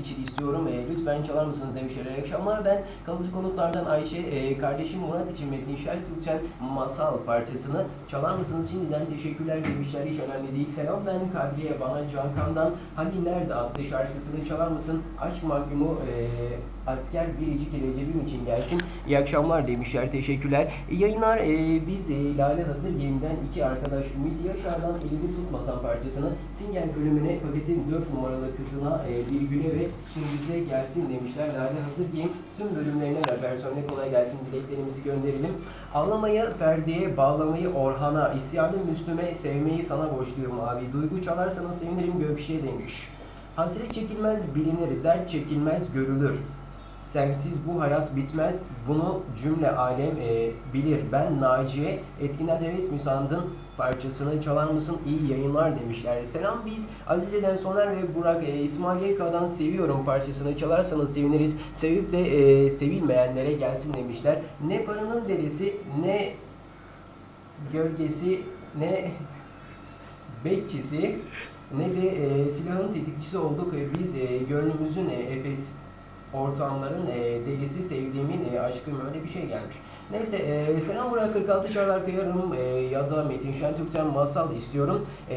için istiyorum. E, lütfen çalar mısınız demişler. İyi akşamlar. Ben kalıcı konuklardan Ayşe, e, kardeşim Murat için Metin Şer Türkçen masal parçasını çalar mısınız? Şimdiden teşekkürler demişler. Hiç önemli değil. Selam ben Kadriye bana Cankan'dan Hani Nerede adlı şarkısını çalar mısın? Aşk mahkumu e, asker biricik Recep'im için gelsin. İyi akşamlar demişler. Teşekkürler. E, yayınlar e, biz e, Lale Hazır Game'den iki arkadaş Ümit Yaşar'dan elini tutmasan parçasını Singen bölümüne Faket'in 4 numaralı kızına e, bir güle ve Sündüz'e gelsin demişler. Lale Hazır Game tüm bölümlerine ve personeline kolay gelsin dileklerimizi gönderelim. Ağlamayı Ferdi'ye, bağlamayı Orhan'a, isyanı Müslüme, sevmeyi sana borçluyum abi. Duygu çalarsanız sevinirim Gökşe demiş. Hasret çekilmez bilinir, dert çekilmez görülür. Sensiz bu hayat bitmez. Bunu cümle alem e, bilir. Ben Naciye etkinden heves mi sandın? Parçasını çalar mısın? İyi yayınlar demişler. Selam biz Azize'den Soner ve Burak e, İsmail YK'dan seviyorum parçasını çalarsanız seviniriz. Sevip de e, sevilmeyenlere gelsin demişler. Ne paranın derisi ne gölgesi ne bekçisi ne de e, silahın tetikçisi olduk. E, biz e, gönlümüzün e, efes ortamların e, delisi sevdiğimin e, aşkım öyle bir şey gelmiş. Neyse e, selam Burak 46 Çağlar Kıyarım e, ya da Metin Şentürk'ten masal istiyorum. E,